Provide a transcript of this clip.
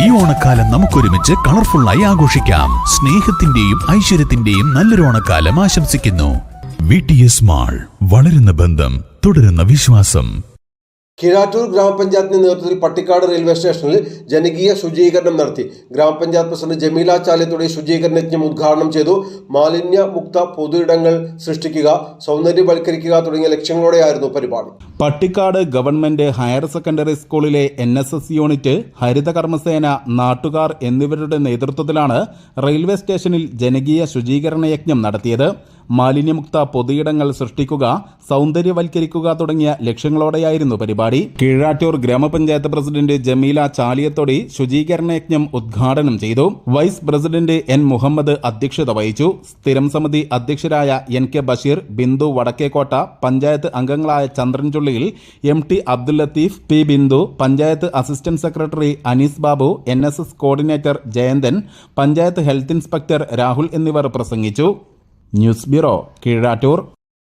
ഈ ഓണക്കാലം നമുക്കൊരുമിച്ച് കളർഫുള്ളായി ആഘോഷിക്കാം. സ്നേഹത്തിന്റെയും ഐശ്വര്യത്തിന്റെയും നല്ലൊരു ഓണക്കാലം ആശംസിക്കുന്നു. വി ടി എസ് മാൾ വളരുന്ന ബന്ധം തുടരുന്ന വിശ്വാസം. കീഴാറ്റൂർ ഗ്രാമപഞ്ചായത്തിന്റെ നേതൃത്വത്തിൽ പട്ടിക്കാട് റെയിൽവേ സ്റ്റേഷനിൽ ജനകീയ ശുചീകരണം നടത്തി. ഗ്രാമപഞ്ചായത്ത് പ്രസിഡന്റ് ജമീല ചാലയത്തോടെ ശുചീകരണ യജ്ഞം ഉദ്ഘാടനം ചെയ്തു. മാലിന്യ മുക്ത പൊതുയിടങ്ങൾ സൃഷ്ടിക്കുക സൗന്ദര്യവൽക്കരിക്കുക തുടങ്ങിയ ലക്ഷ്യങ്ങളോടെയായിരുന്നു പരിപാടി. പട്ടിക്കാട് ഗവൺമെന്റ് ഹയർ സെക്കൻഡറി സ്കൂളിലെ എൻ എസ് എസ് യൂണിറ്റ് ഹരിതകർമ്മസേന നാട്ടുകാർ എന്നിവരുടെ നേതൃത്വത്തിലാണ് റെയിൽവേ സ്റ്റേഷനിൽ ജനകീയ ശുചീകരണ യജ്ഞം നടത്തിയത്. മാലിന്യമുക്ത പൊതുയിടങ്ങൾ സൃഷ്ടിക്കുക സൗന്ദര്യവൽക്കരിക്കുക തുടങ്ങിയ ലക്ഷ്യങ്ങളോടെയായിരുന്നു പരിപാടി. കീഴാറ്റൂർ ഗ്രാമപഞ്ചായത്ത് പ്രസിഡന്റ് ജമീല ചാലിയത്തൊടി ശുചീകരണ യജ്ഞം ഉദ്ഘാടനം ചെയ്തു. വൈസ് പ്രസിഡന്റ് എൻ മുഹമ്മദ് അധ്യക്ഷത വഹിച്ചു. സ്ഥിരം സമിതി അധ്യക്ഷരായ എൻ കെ ബഷീർ ബിന്ദു വടക്കേക്കോട്ട പഞ്ചായത്ത് അംഗങ്ങളായ ചന്ദ്രൻചുള്ളിയിൽ M T Abdul Latheef P Bindu panchayat assistant secretary Anees Babu N coordinator Jayanthan panchayat health inspector Rahul എന്നിവർ പ്രസംഗിച്ചു. News bureau Keezhattur.